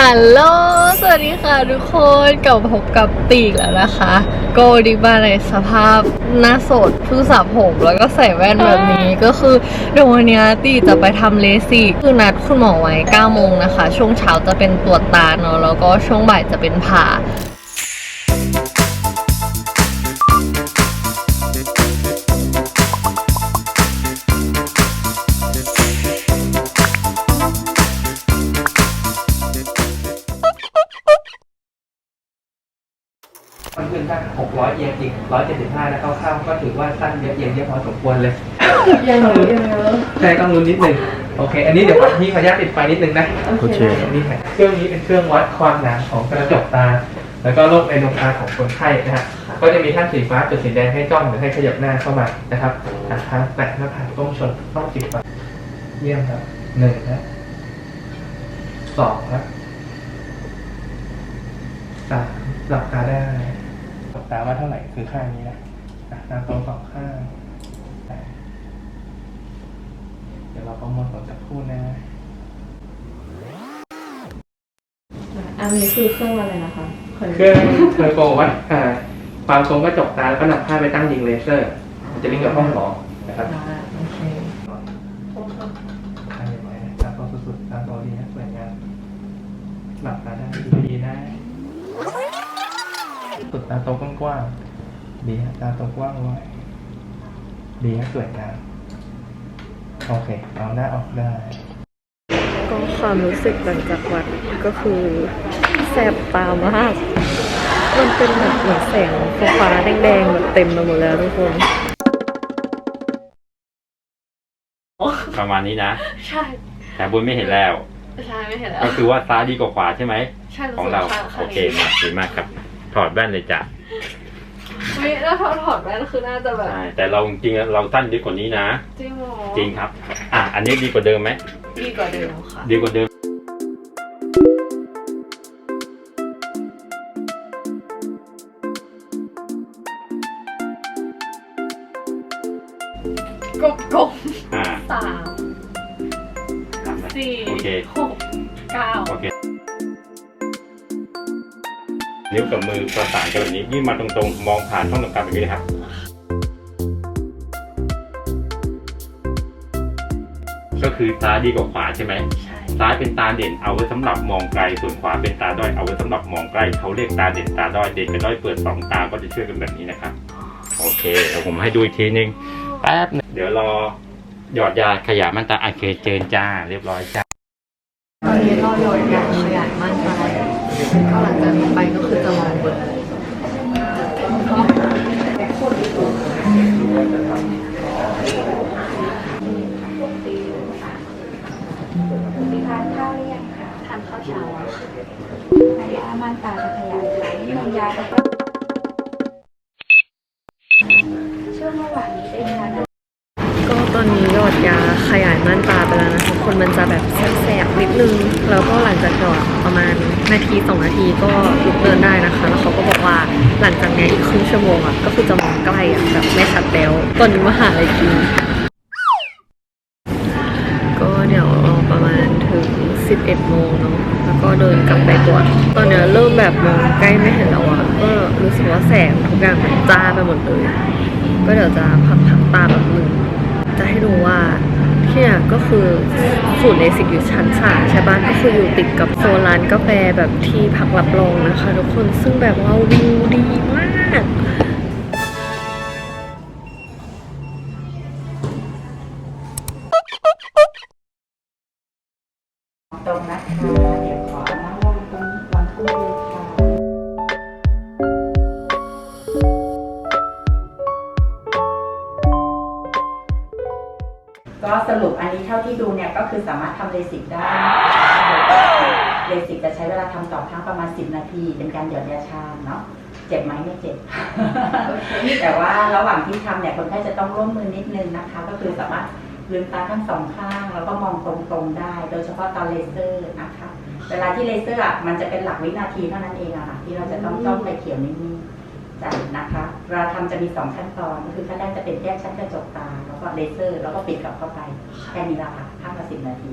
ฮัลโหล สวัสดีค่ะทุกคนกลับมาพบกับตีอีกแล้วนะคะโกดิมาในสภาพหน้าสดเพิ่งสระผมแล้วก็ใส่แว่นแบบนี้ก็คือเดี๋ยววันเนี้ยตีจะไปทำเลสิกคือนัดคุณหมอไว้9โมงนะคะ ช่วงเช้าจะเป็นตรวจตาเนาะแล้วก็ช่วงบ่ายจะเป็นผ่า ขึ้นสักหกร้อยเยนจริงร้อยเจ็ดสิบห้าแล้วเข้าๆก็ถือว่าสั้นเยอะเย็นเยอะพอสมควรเลยยังหนูยังเยอะใช่ต้องรุนนิดนึงโอเค อันนี้เดี๋ยวพี่ขออนุญาตปิดไฟนิดนึงนะโอเคนี่ค่ะเครื่องนี้เป็นเครื่องวัดความหนาของกระจกตา แล้วก็โรคในดวงตาของคนไข้นะฮะก็จะมีท่านสีฟ้าจุดสีแดงให้จ้องหรือให้ขยับหน้าเข้ามานะครับอะทางแตะหน้าผากก้มชนต้องจิบไปเยี่ยมครับหนึ่งนะสองนะสามหลับตาได้หลับ ตามาเท่าไหร่คือข้างนี้นะอะตาตรงสองข้างอะเดี๋ยวเราประมวลผลสักครู่นะอันนี้คือเครื่องอะไรนะคะขอเครื่องเทอร์โบวัดอ่าความคมกระจกตาแล้วก็นำผ้าไปตั้งยิงเลเซอร์มันจะลิงก์กับห้องหมอนะครับอ่าโอเคทำยังไงนะตาโตสุดๆตาโตดีนะสวยงามหลับตาได้ดูดีนะ สุดตาโตกว้างๆดีฮะตาโตกว้างไว้ดีฮะสวยงามโอเค เอาหน้าออกได้ ก็ความรู้สึกหลังจากวัดก็คือแสบตามาก มันเป็นแบบเหมือนแสงฟ้าๆแดงๆแบบเต็มไปหมดแล้วทุกคน ประมาณนี้นะ ใช่ แต่บุญไม่เห็นแล้ว ใช่ไม่เห็นแล้ว ก็คือว่าซ้ายดีกว่าขวาใช่ไหม ใช่ของเราสึกข้โอเคข้างมาดีมากครับ ถอดแว่นเลยจ้ะเฮ้ยแล้วพอถอดแว่นคือน่าจะแบบใช่แต่เราจริงๆเราสั้นดีกว่านี้นะ จริงเหรอจริงครับ อะ อันนี้ดีกว่าเดิมไหม ดีกว่าเดิมค่ะ ดีกว่าเดิม กบกบอ่าสามทำนะสี่โอเค หกเก้า โอเค นิ้วกับมือประสานกันแบบนี้ยื่นมาตรงๆ มองผ่านช่องตรงกลางแบบนี้นะครับก็คือซ้ายดีกว่าขวาใช่ไหมใช่ซ้ายเป็นตาเด่นเอาไว้สำหรับมองไกล ส่วนขวาเป็นตาด้อยเอาไว้สำหรับมองใกล้เขาเรียกตาเด่นตาด้อยเด่นกับด้อยเปิดสองตาก็จะช่วยกันแบบนี้นะครับ โอเคเดี๋ยวผมให้ดูอีกทีนึงแป๊บนึงเดี๋ยวรอหยอดยาขยายมันตาโอเคเจนจ้า เรียบร้อยจ้า ยามันตาจะขยายขานี่มันยาแล้วก็ช่วงระหว่างนี้ได้ทานก็ตอนนี้หยอดยาขยายม่านตาไปแล้วนะทุกคนมันจะแบบแสบๆนิดนึง แล้วก็หลังจากหยอดประมาณนาทีสองนาทีก็ลุกเดินได้นะคะ แล้วเขาก็บอกว่าหลังจากนี้อีกครึ่งชั่วโมงอะก็คือจะมองใกล้อะแบบไม่ชัดแล้วตอนนี้มาหาอะไรกิน 11โมงเนาะแล้วก็เดินกลับไปตรวจตอนเนี้ยเริ่มแบบมองใกล้ไม่เห็นแล้วอะก็รู้สึกว่าแสงทุกอย่างมันจ้าไปหมดเลย ก็เดี๋ยวจะพักพักตาแบบนึงจะให้ดูว่าที่เนี่ยก็คือศูนย์เลสิกอยู่ชั้นสามใช่ปะก็คืออยู่ติดกับโซนร้านกาแฟแบบที่พักรับรองนะคะ ทุกคนซึ่งแบบว่าวิวดีมาก อันนี้เท่าที่ดูเนี่ยก็คือสามารถทำเลสิกได้เลสิกจะใช้เวลาทำต่อครั้งประมาณ 10 นาที เป็นการหยอดยาชาเนาะเจ็บไหมไม่เจ็บ แต่ว่าระหว่างที่ทำเนี่ยคนไข้จะต้องร่วมมือนิดนึงนะคะ ก็คือสามารถลืมตาทั้งสองข้างแล้วก็มองตรงๆได้ โดยเฉพาะตอนเลเซอร์นะคะ เวลาที่เลเซอร์อะมันจะเป็นหลักวินาทีเท่านั้นเองอะค่ะที่เราจะต้องจ้องไปเขียวนิ่งๆจัดนะคะเวลาทำจะมีสองขั้นตอนก็คือขั้นแรกจะเป็นแยกชั้นกระจกตาแล้วก็ เลเซอร์ แล้วก็ปิดกลับเข้าไป แค่นี้ละค่ะห้ามาสิบนาที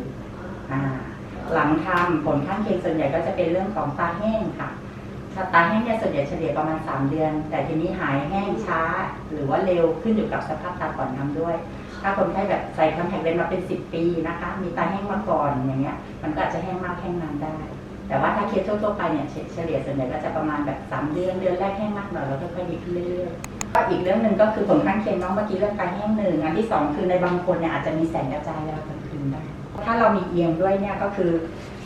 หลังทำผลข้างเคียงส่วนใหญ่ก็จะเป็นเรื่องของตาแห้งค่ะถ้าตาแห้งเนี่ยส่วนใหญ่เฉลี่ยประมาณ 3 เดือน แต่ทีนี้หายแห้งช้า หรือว่าเร็วขึ้นอยู่กับสภาพตาก่อนทำด้วย ถ้าคนไข้แบบใส่คอนแทคเลนส์มาเป็น 10 ปีนะคะ มีตาแห้งมาก่อนอย่างเงี้ย มันก็อาจจะแห้งมากแห้งนานได้ แต่ว่าถ้าเคสทั่วๆไปเนี่ยเฉลี่ยส่วนใหญ่ก็จะประมาณแบบ 3 เดือนเดือนแรกแห้งมากหน่อยแล้วก็ค่อยดีขึ้นเรื่อยๆ อีกเรื่องหนึ่งก็คือผลข้างเคียงเน้องเมื่อกี้เรื่องตาแห้งหนึ่งอันที่สองคือในบางคนเนี่ยอาจจะมีแสงกระจายเวลากลางคืนได้ถ้าเรามีเอียงด้วยเนี่ยก็คือ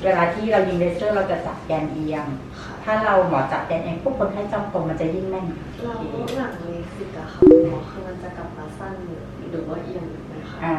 เวลาที่เรายิงเลเซอร์เราจะจับแกนเอียง ถ้าเราหมอจับแกนเอียงปุ๊บคนไข้จ้องตรงมันจะยิ่งแม่นเราหลังเลสิกอะค่ะคุณหมอคือมันจะกลับมาสั้นหรือว่าเอียงไหมคะอ่า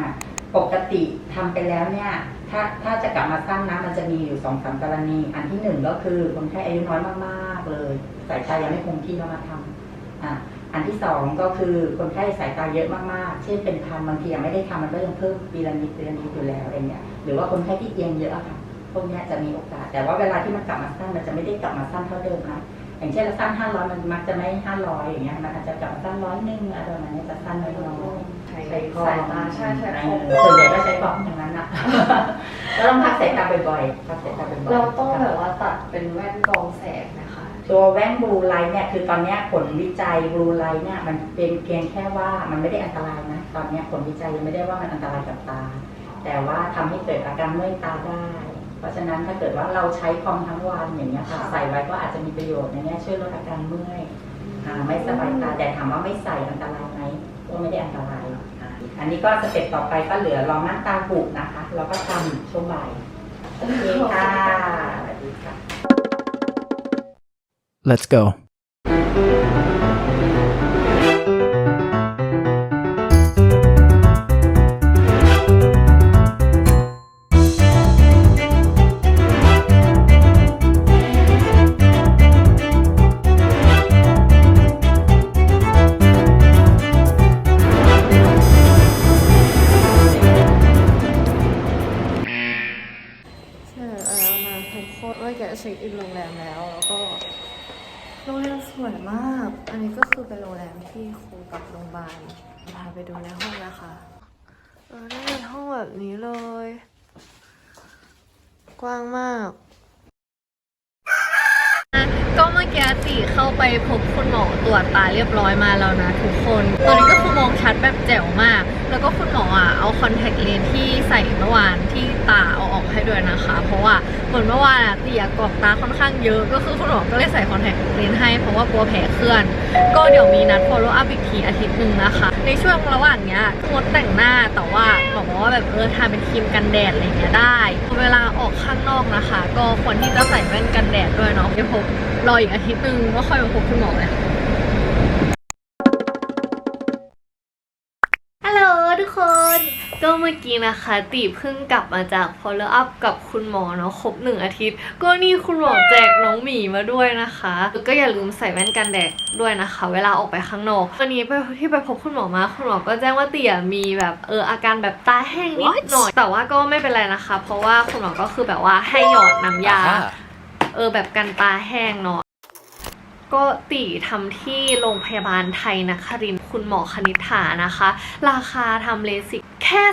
ปกติทำไปแล้วเนี่ยถ้าถ้าจะกลับมาสั้นนะมันจะมีอยู่สองสามกรณี อันที่หนึ่งก็คือคนไข้อายุน้อยมากๆเลยสายตายังไม่คงที่แล้วมาทำอ่า อันที่สองก็คือคนไข้สายตาเยอะมากๆ เช่นเป็นทำบางทียังไม่ได้ทำมันก็ยังเพิ่มปีละนิดปีละนิดอยู่แล้วอะไรเงี้ย หรือว่าคนไข้ที่เอียงเยอะอะค่ะ พวกเนี้ยจะมีโอกาส แต่ว่าเวลาที่มันกลับมาสั้นมันจะไม่ได้กลับมาสั้นเท่าเดิมนะ อย่างเช่นเราสั้นห้าร้อยมันมักจะไม่ห้าร้อยอย่างเงี้ย มันอาจจะกลับมาสั้นร้อยหนึ่งอะไรประมาณนี้จะสั้นน้อยๆใช้ใช้คอสายตาใช่ใช่เอคออส่วนใหญ่ก็ใช้กล้องอย่างนั้นนะแล้วต้องพักสายตาบ่อยๆพักสายตาบ่อยๆ เราต้องแบบว่าตัดเป็นแว่นกรองแสงนะคะ ตัวแว่นบลูไลท์เนี่ยคือตอนเนี้ยผลวิจัยบลูไลท์เนี่ยมันเป็นเพียงแค่ว่ามันไม่ได้อันตรายนะ ตอนเนี้ยผลวิจัยยังไม่ได้ว่ามันอันตรายกับตา แต่ว่าทำให้เกิดอาการเมื่อยตาได้ เพราะฉะนั้นถ้าเกิดว่าเราใช้คอมทั้งวันอย่างเงี้ยค่ะใส่ไว้ก็อาจจะมีประโยชน์ในเนี้ยช่วยลดอาการเมื่อยอ่าไม่สบายตาแต่ถามว่าไม่ใส่อันตรายไหมก็ไม่ได้อันตรายอ่าอันนี้ก็สเต็ปต่อไปก็เหลือรองหน้าตาบุกนะคะเราก็ทำช่วงบ่ายโอเคค่ะสวัสดีค่ะ Let's go. ใช่แล้วมาทุกคนว่าแกเช็คอินโรงแรมแล้ว แล้วก็ โรงแรมสวยมาก อันนี้ก็คือเป็นโรงแรมที่คู่กับโรงพยาบาลพาไปดูในห้องนะคะเออได้เป็นห้องแบบนี้เลย กว้างมากก็เมื่อกี้ตีเข้าไปพบคุณหมอตรวจตาเรียบร้อยมาแล้วนะทุกคน ตอนนี้ก็คือมองชัดแบบแจ๋วมาก แล้วก็คุณหมออะเอาคอนแทคเลนส์ที่ใส่เมื่อวานที่ ตาเอาออกให้ด้วยนะคะ เพราะว่าเหมือนเมื่อวานอะตีอะกรอกตาค่อนข้างเยอะก็คือคุณหมอก็เลยใส่คอนแทคเลนส์ให้เพราะว่ากลัวแผลเคลื่อน ก็เดี๋ยวมีนัด follow up อีกทีอาทิตย์หนึ่งนะคะ ในช่วงระหว่างเนี้ยงดแต่งหน้าแต่ว่าหมอบอกว่าแบบเออทาเป็นครีมกันแดดอะไรเงี้ยได้ เวลาออกข้างนอกนะคะ ก็ควรที่จะใส่แว่นกันแดดด้วยเนาะไปพบรออีกอาทิตย์หนึ่งก็ค่อยมาพบคุณหมอเลย ก็เมื่อกี้นะคะตีเพิ่งกลับมาจาก follow up กับคุณหมอเนาะครบหนึ่งอาทิตย์ ก็นี่คุณหมอแจกน้องหมีมาด้วยนะคะก็อย่าลืมใส่แว่นกันแดดด้วยนะคะ เวลาออกไปข้างนอกวันนี้ไปที่ไปพบคุณหมอมาคุณหมอก็แจ้งว่าเตี่ยมีแบบเอออาการแบบตาแห้งนิดหน่อย แต่ว่าก็ไม่เป็นไรนะคะ เพราะว่าคุณหมอก็คือแบบว่าให้หยอดน้ำยา เออแบบกันตาแห้งเนาะ ก็ตีทำที่โรงพยาบาลไทยนครินคุณหมอคณิษฐานะคะ ราคาทำเลสิกแค่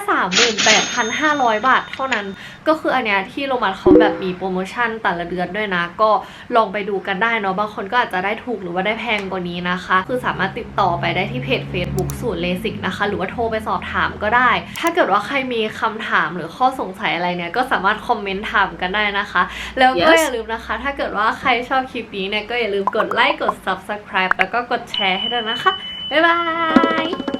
38,500 บาทเท่านั้น ก็คืออันเนี้ยที่โรงพยาบาลเขาแบบมีโปรโมชั่นแต่ละเดือนด้วยนะ ก็ลองไปดูกันได้เนาะบางคนก็อาจจะได้ถูกหรือว่าได้แพงกว่านี้นะคะ คือสามารถติดต่อไปได้ที่เพจ Facebook สูตรเลสิกนะคะ หรือว่าโทรไปสอบถามก็ได้ ถ้าเกิดว่าใครมีคำถามหรือข้อสงสัยอะไรเนี่ยก็สามารถคอมเมนต์ถามกันได้นะคะ แล้วก็ Yes อย่าลืมนะคะ ถ้าเกิดว่าใครชอบคลิปนี้เนี่ยก็อย่าลืมกดไลค์กด subscribe แล้วก็กดแชร์ให้ด้วยนะคะบ๊ายบาย